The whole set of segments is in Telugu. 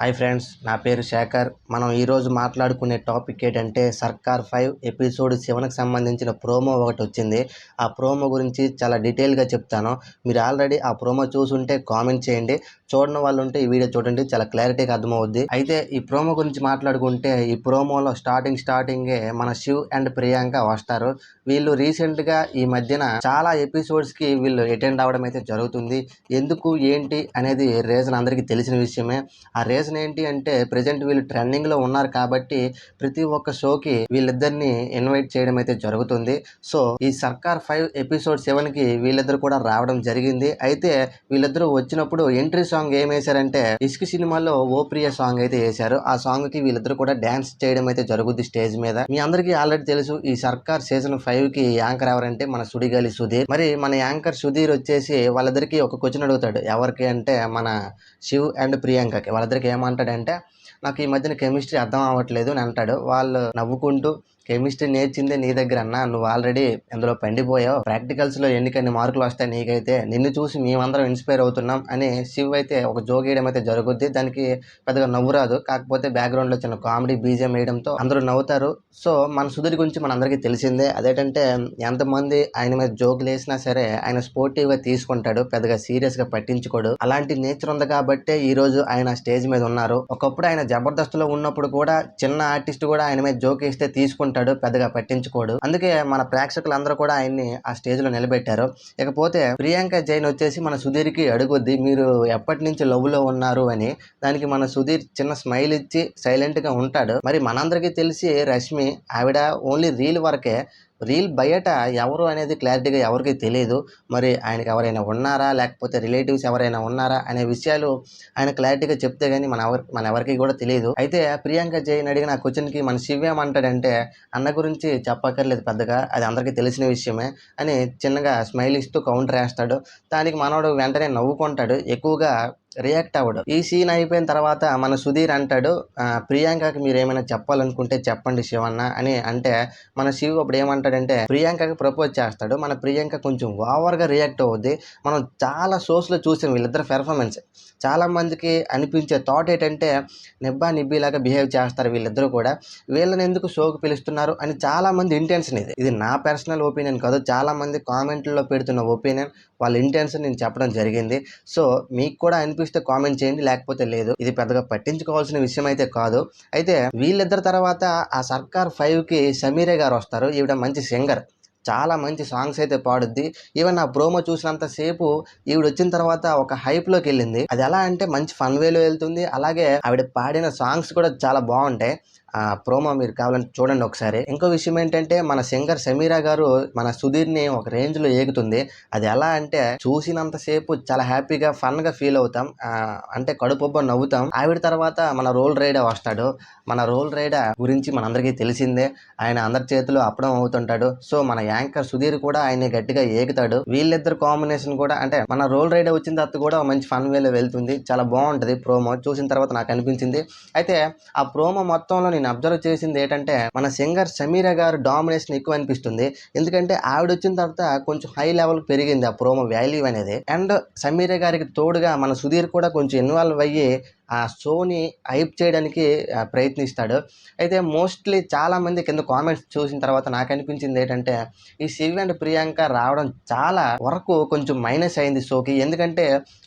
హాయ్ ఫ్రెండ్స్ నా పేరు శేఖర్. మనం ఈరోజు మాట్లాడుకునే టాపిక్ ఏంటంటే సర్కార్ ఫైవ్ ఎపిసోడ్ సెవెన్కి సంబంధించిన ప్రోమో ఒకటి వచ్చింది. ఆ ప్రోమో గురించి చాలా డీటెయిల్గా చెప్తాను. మీరు ఆల్రెడీ ఆ ప్రోమో చూసుంటే కామెంట్ చేయండి. చూడని వాళ్ళు ఉంటే ఈ వీడియో చూడండి చాలా క్లారిటీగా అర్థమవుద్ది. అయితే ఈ ప్రోమో గురించి మాట్లాడుకుంటే ఈ ప్రోమోలో స్టార్టింగ్ స్టార్టింగే మన శివ్ అండ్ ప్రియాంక వస్తారు. వీళ్ళు రీసెంట్గా ఈ మధ్యన చాలా ఎపిసోడ్స్కి వీళ్ళు అటెండ్ అవ్వడం అయితే జరుగుతుంది. ఎందుకు ఏంటి అనేది రీజన్ అందరికీ తెలిసిన విషయమే. ఆ రీజన్ ఏంటి అంటే ప్రజెంట్ వీళ్ళు ట్రెండింగ్లో ఉన్నారు కాబట్టి ప్రతి ఒక్క షోకి వీళ్ళిద్దరిని ఇన్వైట్ చేయడం అయితే జరుగుతుంది. సో ఈ సర్కార్ ఫైవ్ ఎపిసోడ్ సెవెన్కి వీళ్ళిద్దరు కూడా రావడం జరిగింది. అయితే వీళ్ళిద్దరూ వచ్చినప్పుడు ఎంట్రీ సాంగ్ ఏం వేశారంటే ఇసుక సినిమాలో ఓ ప్రియ సాంగ్ అయితే వేశారు. ఆ సాంగ్కి వీళ్ళిద్దరు కూడా డాన్స్ చేయడం అయితే జరుగుద్ది స్టేజ్ మీద. మీ అందరికీ ఆల్రెడీ తెలుసు ఈ సర్కార్ సీజన్ ఫైవ్కి యాంకర్ ఎవరంటే మన సుడిగాలి సుధీర్. మరి మన యాంకర్ సుధీర్ వచ్చేసి వాళ్ళిద్దరికి ఒక క్వశ్చన్ అడుగుతాడు. ఎవరికి అంటే మన శివ్ అండ్ ప్రియాంకకి. వాళ్ళిద్దరికి ఏమంటాడంటే నాకు ఈ మధ్యన కెమిస్ట్రీ అర్థం అవ్వట్లేదు అని అంటాడు. వాళ్ళు నవ్వుకుంటూ కెమిస్ట్రీ నేర్చిందే నీ దగ్గర అన్న నువ్వు ఆల్రెడీ అందులో పండిపోయావు. ప్రాక్టికల్స్లో ఎన్నికన్ని మార్కులు వస్తాయి నీకైతే. నిన్ను చూసి మేమందరం ఇన్స్పైర్ అవుతున్నాం అని శివ్ అయితే ఒక జోక్ వేయడం అయితే జరుగుద్ది. దానికి పెద్దగా నవ్వు రాదు. కాకపోతే బ్యాక్గ్రౌండ్లో చిన్న కామెడీ బీజం వేయడంతో అందరూ నవ్వుతారు. సో మన సుధీర్ గురించి మన అందరికీ తెలిసిందే. అదేంటంటే ఎంతమంది ఆయన మీద జోకులు వేసినా సరే ఆయన స్పోర్టివ్గా తీసుకుంటాడు. పెద్దగా సీరియస్గా పట్టించుకోడు. అలాంటి నేచర్ ఉంది కాబట్టే ఈ రోజు ఆయన స్టేజ్ మీద ఉన్నారు. ఒకప్పుడు ఆయన జబర్దస్త్లో ఉన్నప్పుడు కూడా చిన్న ఆర్టిస్ట్ కూడా ఆయన మీద జోక్ వేస్తే ఉంటాడు పెద్దగా పట్టించుకోడు. అందుకే మన ప్రేక్షకులందరూ కూడా ఆయన్ని ఆ స్టేజ్లో నిలబెట్టారు. ఇకపోతే ప్రియాంక జైన్ వచ్చేసి మన సుధీర్కి అడుగుద్ది మీరు ఎప్పటి నుంచి లవ్లో ఉన్నారు? అని. దానికి మన సుధీర్ చిన్న స్మైల్ ఇచ్చి సైలెంట్గా ఉంటాడు. మరి మనందరికీ తెలిసి రష్మి ఆవిడ ఓన్లీ రీల్ వరకే రీల్ బయట ఎవరు అనేది క్లారిటీగా ఎవరికి తెలియదు మరి ఆయనకి ఎవరైనా ఉన్నారా? లేకపోతే రిలేటివ్స్ ఎవరైనా ఉన్నారా? అనే విషయాలు ఆయన క్లారిటీగా చెప్తే కానీ మన ఎవరి మన ఎవరికి కూడా తెలియదు అయితే ప్రియాంక జైన్ అడిగిన క్వశ్చన్కి మన శివ్యమంటాడంటే అన్న గురించి చెప్పక్కర్లేదు పెద్దగా అది అందరికీ తెలిసిన విషయమే అని చిన్నగా స్మైల్ ఇస్తూ కౌంటర్ వేస్తాడు. దానికి మనోడు వెంటనే నవ్వుకుంటాడు. ఎక్కువగా రియాక్ట్ అవ్వడు. ఈ సీన్ అయిపోయిన తర్వాత మన సుధీర్ అంటాడు ప్రియాంకకి మీరు ఏమైనా చెప్పాలనుకుంటే చెప్పండి శివన్న అని అంటే మన శివ్ అప్పుడు ఏమంటాడంటే ప్రియాంకకి ప్రపోజ్ చేస్తాడు. మన ప్రియాంక కొంచెం ఓవర్గా రియాక్ట్ అవుద్ది. మనం చాలా షోస్లో చూసాం వీళ్ళిద్దరు పెర్ఫార్మెన్స్ చాలా మందికి అనిపించే థాట్ ఏంటంటే నిబ్బా నిబ్బిలాగా బిహేవ్ చేస్తారు వీళ్ళిద్దరూ కూడా. వీళ్ళని ఎందుకు షోకి పిలుస్తున్నారు? అని చాలా మంది ఇంటెన్షన్ ఇది. ఇది నా పర్సనల్ ఒపీనియన్ కాదు. చాలా మంది పెడుతున్న ఒపీనియన్ వాళ్ళ ఇంటెన్షన్ నేను చెప్పడం జరిగింది. సో మీకు కూడా అనిపి అనిపిస్తే కామెంట్ చేయండి లేకపోతే లేదు. ఇది పెద్దగా పట్టించుకోవాల్సిన విషయం అయితే కాదు. అయితే వీళ్ళిద్దరి తర్వాత ఆ సర్కార్ ఫైవ్కి సమీరే గారు వస్తారు. ఈవిడ మంచి సింగర్ చాలా మంచి సాంగ్స్ అయితే పాడుద్ది. ఈవెన్ ఆ ప్రోమో చూసినంత సేపు ఈవిడ వచ్చిన తర్వాత ఒక హైప్లోకి వెళ్ళింది. అది ఎలా అంటే మంచి ఫన్ వేలో వెళ్తుంది. అలాగే ఆవిడ పాడిన సాంగ్స్ కూడా చాలా బాగుంటాయి. ఆ ప్రోమో మీరు కావాలంటే చూడండి ఒకసారి. ఇంకో విషయం ఏంటంటే మన సింగర్ సమీరా గారు మన సుధీర్ని ఒక రేంజ్లో ఏగుతుంది. అది ఎలా అంటే చూసినంత సేపు చాలా హ్యాపీగా ఫన్గా ఫీల్ అవుతాం. అంటే కడుపుబ్బ నవ్వుతాం. ఆవిడ తర్వాత మన రోల్ రైడర్ వస్తాడు. మన రోల్ రైడర్ గురించి మనందరికీ తెలిసిందే. ఆయన అందరి చేతిలో అప్పడం అవుతుంటాడు. సో మన యాంకర్ సుధీర్ కూడా ఆయన గట్టిగా ఏగుతాడు. వీళ్ళిద్దరు కాంబినేషన్ కూడా అంటే మన రోల్ రైడర్ వచ్చిన తర్వాత కూడా మంచి ఫన్ వేలో వెళ్తుంది. చాలా బాగుంటది ప్రోమో. చూసిన తర్వాత నాకు అనిపించింది. అయితే ఆ ప్రోమో మొత్తంలో నేను అబ్జర్వ్ చేసింది ఏంటంటే మన సింగర్ సమీరా గారు డామినేషన్ ఎక్కువ అనిపిస్తుంది. ఎందుకంటే ఆవిడ వచ్చిన తర్వాత కొంచెం హై లెవెల్ పెరిగింది ఆ ప్రోమో వాల్యూ అనేది. అండ్ సమీరా గారికి తోడుగా మన సుధీర్ కూడా కొంచెం ఇన్వాల్వ్ అయ్యి ఆ షోని హైప్ చేయడానికి ప్రయత్నిస్తాడు. అయితే మోస్ట్లీ చాలామంది కింద కామెంట్స్ చూసిన తర్వాత నాకు అనిపించింది ఏంటంటే ఈ శివ్ అండ్ ప్రియాంక రావడం చాలా వరకు కొంచెం మైనస్ అయింది షోకి. ఎందుకంటే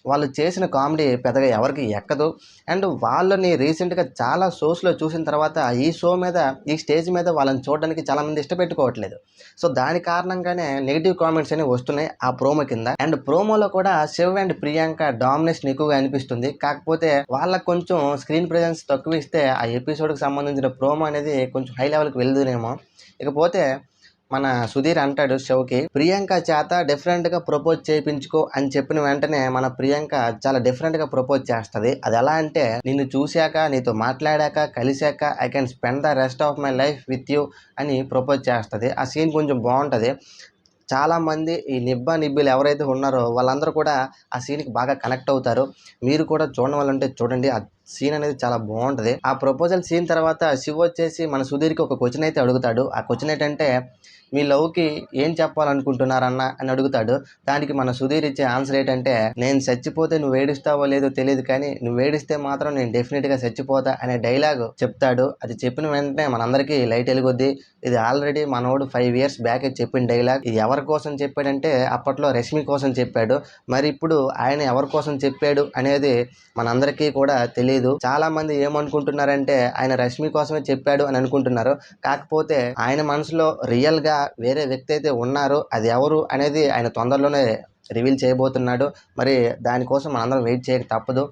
వాళ్ళు చేసిన కామెడీ పెద్దగా ఎవరికి ఎక్కదు. అండ్ వాళ్ళని రీసెంట్గా చాలా షోస్లో చూసిన తర్వాత ఈ షో మీద ఈ స్టేజ్ మీద వాళ్ళని చూడడానికి చాలామంది ఇష్టపెట్టుకోవట్లేదు. సో దాని కారణంగానే నెగిటివ్ కామెంట్స్ అనేవి వస్తున్నాయి ఆ ప్రోమో కింద. అండ్ ప్రోమోలో కూడా శివ్ అండ్ ప్రియాంక డామినేషన్ ఎక్కువగా అనిపిస్తుంది. కాకపోతే వాళ్ళ వాళ్ళకి కొంచెం స్క్రీన్ ప్రజెన్స్ తక్కువ ఇస్తే ఆ ఎపిసోడ్కి సంబంధించిన ప్రోమో అనేది కొంచెం హై లెవెల్కి వెళ్దునేమో ఇకపోతే మన సుధీర్ అంటాడు షోకి ప్రియాంక చేత డిఫరెంట్గా ప్రపోజ్ చేయించుకో అని చెప్పిన వెంటనే మన ప్రియాంక చాలా డిఫరెంట్గా ప్రపోజ్ చేస్తుంది. అది ఎలా అంటే నిన్ను చూశాక నీతో మాట్లాడాక కలిశాక I can spend the rest of my life with you అని ప్రపోజ్ చేస్తుంది. ఆ సీన్ కొంచెం బాగుంటుంది. చాలా మంది ఈ నిబ్బా నిబ్బిలు ఎవరైతే ఉన్నారో వాళ్ళందరూ కూడా ఆ సీన్కి బాగా కనెక్ట్ అవుతారు. మీరు కూడా చూడడం వల్ల ఉంటే చూడండి. ఆ సీన్ అనేది చాలా బాగుంటుంది. ఆ ప్రపోజల్ సీన్ తర్వాత శివ వచ్చేసి మన సుధీర్కి ఒక క్వశ్చన్ అయితే అడుగుతాడు. ఆ క్వశ్చన్ ఏంటంటే మీ లవ్కి ఏం చెప్పాలనుకుంటున్నారన్న అని అడుగుతాడు. దానికి మన సుధీర్ ఇచ్చే ఆన్సర్ ఏంటంటే నేను చచ్చిపోతే నువ్వు ఏడుస్తావో లేదో తెలియదు కానీ నువ్వు ఏడిస్తే మాత్రం నేను డెఫినెట్గా చచ్చిపోతా అనే డైలాగ్ చెప్తాడు. అది చెప్పిన వెంటనే మనందరికీ లైట్ వెలుగుద్ది. ఇది ఆల్రెడీ మనోడు ఫైవ్ ఇయర్స్ బ్యాక్ చెప్పిన డైలాగ్. ఇది ఎవరి కోసం చెప్పాడంటే అప్పట్లో రష్మి కోసం చెప్పాడు. మరి ఇప్పుడు ఆయన ఎవరి కోసం చెప్పాడు అనేది మనందరికీ కూడా తెలియదు చాలా మంది ఏమనుకుంటున్నారంటే ఆయన రష్మి కోసమే చెప్పాడు అని అనుకుంటున్నారు. కాకపోతే ఆయన మనసులో రియల్గా వేరే వ్యక్తి అయితే ఉన్నారు అది ఎవరు అనేది ఆయన తొందరలోనే రివీల్ చేయబోతున్నాడు. మరి దానికోసం మనందరం వెయిట్ చేయక తప్పదు.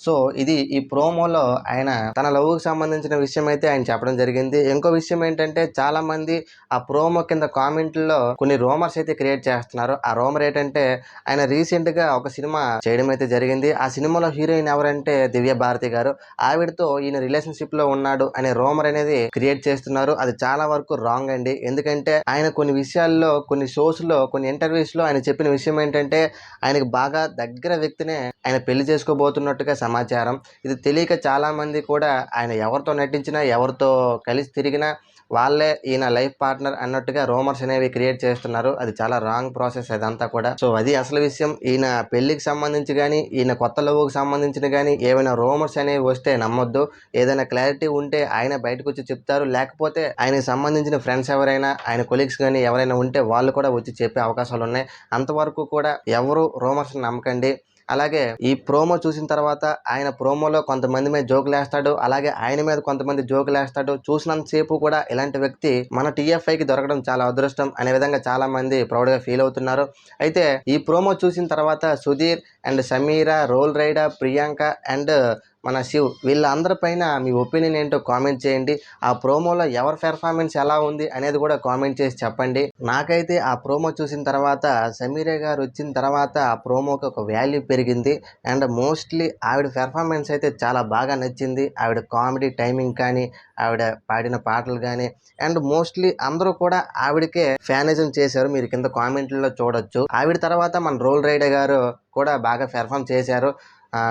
సో ఇది ఈ ప్రోమోలో ఆయన తన లవ్కి సంబంధించిన విషయం అయితే ఆయన చెప్పడం జరిగింది. ఇంకో విషయం ఏంటంటే చాలా మంది ఆ ప్రోమో కింద కామెంట్లో కొన్ని రోమర్స్ అయితే క్రియేట్ చేస్తున్నారు. ఆ రోమర్ ఏంటంటే ఆయన రీసెంట్గా ఒక సినిమా చేయడం అయితే జరిగింది. ఆ సినిమాలో హీరోయిన్ ఎవరంటే దివ్య భారతి గారు. ఆవిడతో ఈయన రిలేషన్షిప్లో ఉన్నాడు అనే రోమర్ అనేది క్రియేట్ చేస్తున్నారు. అది చాలా వరకు రాంగ్ అండి. ఎందుకంటే ఆయన కొన్ని విషయాల్లో కొన్ని షోస్లో కొన్ని ఇంటర్వ్యూస్లో ఆయన చెప్పిన విషయం ఏంటంటే ఆయనకు బాగా దగ్గర వ్యక్తినే ఆయన పెళ్ళి చేసుకోబోతున్నట్టుగా సమాచారం. ఇది తెలియక చాలామంది కూడా ఆయన ఎవరితో నటించినా ఎవరితో కలిసి తిరిగినా వాళ్ళే ఈయన లైఫ్ పార్ట్నర్ అన్నట్టుగా రోమర్స్ అనేవి క్రియేట్ చేస్తున్నారు. అది చాలా రాంగ్ ప్రాసెస్ అదంతా కూడా. సో అది అసలు విషయం. ఈయన పెళ్ళికి సంబంధించి కానీ ఈయన కొత్త లవ్కి సంబంధించిన కానీ ఏమైనా రోమర్స్ అనేవి వస్తే నమ్మొద్దు. ఏదైనా క్లారిటీ ఉంటే ఆయన బయటకు వచ్చి చెప్తారు. లేకపోతే ఆయనకి సంబంధించిన ఫ్రెండ్స్ ఎవరైనా ఆయన కొలీగ్స్ కానీ ఎవరైనా ఉంటే వాళ్ళు కూడా వచ్చి చెప్పే అవకాశాలు ఉన్నాయి అంతవరకు కూడా ఎవరు రోమర్స్ నమ్మకండి. అలాగే ఈ ప్రోమో చూసిన తర్వాత ఆయన ప్రోమోలో కొంతమంది మీద జోకులు వేస్తాడు అలాగే ఆయన మీద కొంతమంది జోకులు వేస్తాడు. చూసినంతసేపు కూడా ఇలాంటి వ్యక్తి మన టీఎఫ్ఐకి దొరకడం చాలా అదృష్టం అనే విధంగా చాలా మంది ప్రౌడ్గా ఫీల్ అవుతున్నారు. అయితే ఈ ప్రోమో చూసిన తర్వాత సుధీర్ అండ్ సమీరా రోల్ రైడా ప్రియాంక అండ్ మన శివ్ వీళ్ళందరిపైన మీ ఒపీనియన్ ఏంటో కామెంట్ చేయండి. ఆ ప్రోమోలో ఎవరి పెర్ఫార్మెన్స్ ఎలా ఉంది అనేది కూడా కామెంట్ చేసి చెప్పండి. నాకైతే ఆ ప్రోమో చూసిన తర్వాత సమీరే గారు వచ్చిన తర్వాత ఆ ప్రోమోకి ఒక వాల్యూ పెరిగింది. అండ్ మోస్ట్లీ ఆవిడ పెర్ఫార్మెన్స్ అయితే చాలా బాగా నచ్చింది. ఆవిడ కామెడీ టైమింగ్ కానీ ఆవిడ పాడిన పాటలు కానీ అండ్ మోస్ట్లీ అందరూ కూడా ఆవిడకే ఫ్యానిజం చేశారు. మీరు కింద కామెంట్లలో చూడొచ్చు. ఆవిడ తర్వాత మన రోల్ రైడర్ గారు కూడా బాగా పెర్ఫామ్ చేశారు.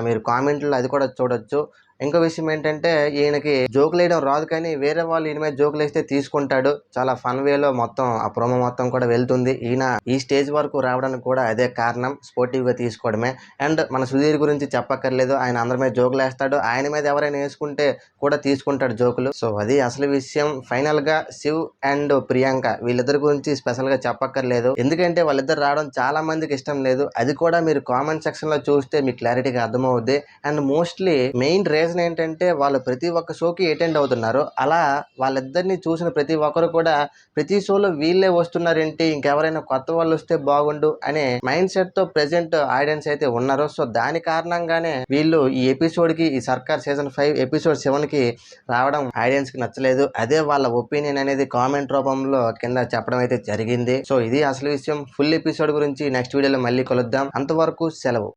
మీరు కామెంట్లో అది కూడా చూడొచ్చు. ఇంకో విషయం ఏంటంటే ఈయనకి జోకులు వేయడం రాదు కానీ వేరే వాళ్ళు ఈయన మీద జోకులు వేస్తే తీసుకుంటాడు. చాలా ఫన్ వేలో మొత్తం ఆ ప్రోమో మొత్తం కూడా వెళ్తుంది. ఈయన ఈ స్టేజ్ వరకు రావడానికి కూడా అదే కారణం స్పోర్టివ్గా తీసుకోవడమే. అండ్ మన సుధీర్ గురించి చెప్పక్కర్లేదు. ఆయన అందరి మీద జోకులు వేస్తాడు. ఆయన మీద ఎవరైనా వేసుకుంటే కూడా తీసుకుంటాడు జోకులు. సో అది అసలు విషయం. ఫైనల్గా శివ్ అండ్ ప్రియాంక వీళ్ళిద్దరి గురించి స్పెషల్గా చెప్పక్కర్లేదు. ఎందుకంటే వాళ్ళిద్దరు రావడం చాలా మందికి ఇష్టం లేదు. అది కూడా మీరు కామెంట్ సెక్షన్లో చూస్తే మీకు క్లారిటీగా అర్థమవుద్ది. అండ్ మోస్ట్లీ మెయిన్ రీజన్ ఏంటంటే వాళ్ళు ప్రతి ఒక్క షోకి అటెండ్ అవుతున్నారు. అలా వాళ్ళిద్దరిని చూసిన ప్రతి ఒక్కరు కూడా ప్రతి షోలో వీళ్ళే వస్తున్నారేంటి? ఇంకెవరైనా కొత్త వాళ్ళు వస్తే బాగుండు అనే మైండ్ సెట్తో ప్రెసెంట్ ఆడియన్స్ అయితే ఉన్నారు. సో దాని కారణంగానే వీళ్ళు ఈ ఎపిసోడ్కి ఈ సర్కార్ సీజన్ ఫైవ్ ఎపిసోడ్ సెవెన్కి రావడం ఆడియన్స్కి నచ్చలేదు. అదే వాళ్ళ ఒపీనియన్ అనేది కామెంట్ రూపంలో కింద చెప్పడం అయితే జరిగింది. సో ఇది అసలు విషయం. ఫుల్ ఎపిసోడ్ గురించి నెక్స్ట్ వీడియోలో మళ్ళీ కలుద్దాం. అంతవరకు సెలవు.